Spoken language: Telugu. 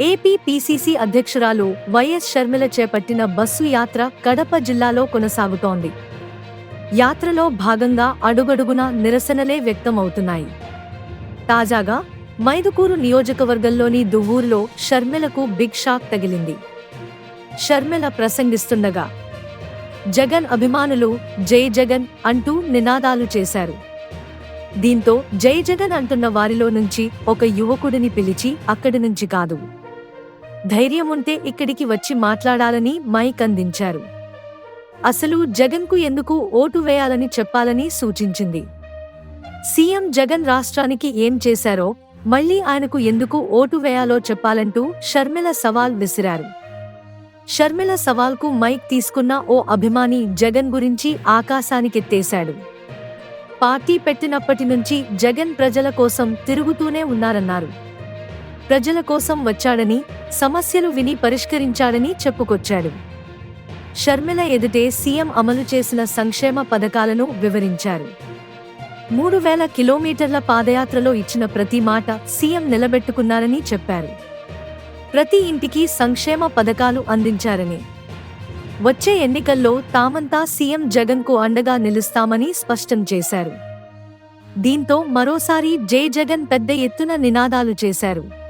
ఏపీ పీసీసీ అధ్యక్షురాలు వైఎస్ షర్మిల చేపట్టిన బస్సు యాత్ర కడప జిల్లాలో కొనసాగుతోంది. యాత్రలో భాగంగా అడుగడుగున నిరసనలే వ్యక్తమవుతున్నాయి. తాజాగా మైదుకూరు నియోజకవర్గంలోని దువ్వూరులో షర్మిలకు బిగ్ షాక్ తగిలింది. షర్మిల ప్రసంగిస్తుండగా జగన్ అభిమానులు జై జగన్ అంటూ నినాదాలు చేశారు. దీంతో జై జగన్ అంటున్న వారిలో నుంచి ఒక యువకుడిని పిలిచి అక్కడి నుంచి కాదు. ధైర్యం ఉంటే ఇక్కడికి వచ్చి మాట్లాడాలని మైక్ అందించారు. అసలు జగన్కు ఎందుకు ఓటు వేయాలని చెప్పాలని సూచించింది. సీఎం జగన్ రాష్ట్రానికి ఏం చేశారో మళ్ళీ ఆయనకు ఎందుకు ఓటు వేయాలో చెప్పాలంటూ షర్మిల సవాల్ విసిరారు. షర్మిల సవాల్కు మైక్ తీసుకున్న ఓ అభిమాని జగన్ గురించి ఆకాశానికెత్తేశాడు. పార్టీ పెట్టినప్పటి నుంచి జగన్ ప్రజల కోసం తిరుగుతూనే ఉన్నారన్నారు. ప్రజల కోసం వచ్చాడని సమస్యలు విని పరిష్కరించాడని చెప్పుకొచ్చాడు. షర్మిల ఎదుటే సీఎం అమలు చేసిన సంక్షేమ పథకాలను వివరించారు. మూడు వేల కిలోమీటర్ల పాదయాత్రలో ఇచ్చిన ప్రతి మాట సీఎం నిలబెట్టుకున్నారని చెప్పారు. ప్రతి ఇంటికి సంక్షేమ పథకాలు అందించారని. వచ్చే ఎన్నికల్లో తామంతా సీఎం జగన్కు అండగా నిలుస్తామని స్పష్టం చేశారు. దీంతో మరోసారి జై జగన్ పెద్ద ఎత్తున నినాదాలు చేశారు.